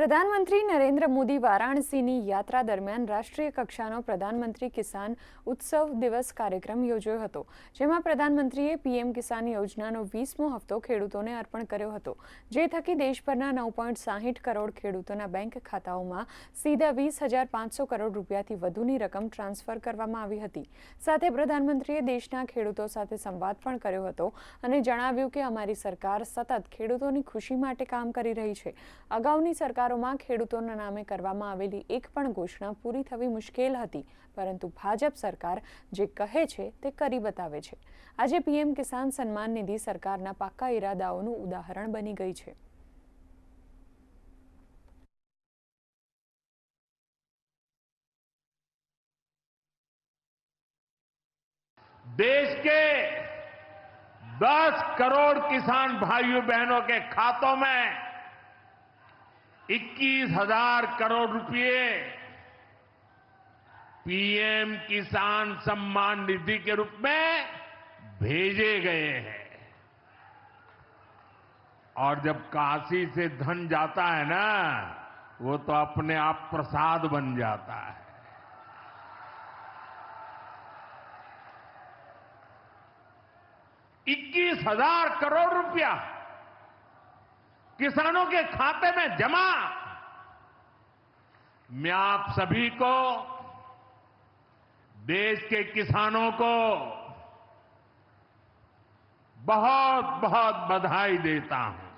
પ્રધાનમંત્રી નરેન્દ્ર મોદી વારાણસીની યાત્રા દરમિયાન રાષ્ટ્રીય કક્ષાનો પ્રધાનમંત્રી કિસાન ઉત્સવ દિવસ કાર્યક્રમ યોજ્યો હતો, જેમાં પ્રધાનમંત્રીએ પીએમ કિસાન યોજનાનો વીસમો હપ્તો ખેડૂતોને અર્પણ કર્યો હતો, જે થકી દેશભરના નવ પોઈન્ટ સાહીઠ કરોડ ખેડૂતોના બેંક ખાતાઓમાં સીધા વીસ હજાર પાંચસો કરોડ રૂપિયાથી વધુની રકમ ટ્રાન્સફર કરવામાં આવી હતી. સાથે પ્રધાનમંત્રીએ દેશના ખેડૂતો સાથે સંવાદ પણ કર્યો હતો અને જણાવ્યું કે અમારી સરકાર સતત ખેડૂતોની ખુશી માટે કામ કરી રહી છે. અગાઉની સરકારોમાં ખેડૂતોના નામે કરવામાં આવેલી એક પણ ઘોષણા પૂરી થવી મુશ્કેલ હતી પરંતુ ભાજપ સરકાર જે કહે છે તે કરી બતાવે છે આજે પીએમ કિસાન સન્માન નિધિ સરકારના પાક્કા ઈરાદાઓનું ઉદાહરણ બની ગઈ છે देश के 10 करोड़ किसान भाइयों बहनों के खातों में इक्कीस हज़ार करोड़ रुपए पीएम किसान सम्मान निधि के रूप में भेजे गए हैं। और जब काशी से धन जाता है ना, वो तो अपने आप प्रसाद बन जाता है। इक्कीस हज़ार करोड़ रुपया। किसानों के खाते में जमा। मैं आप सभी को, देश के किसानों को बहुत बहुत बधाई देता हूँ।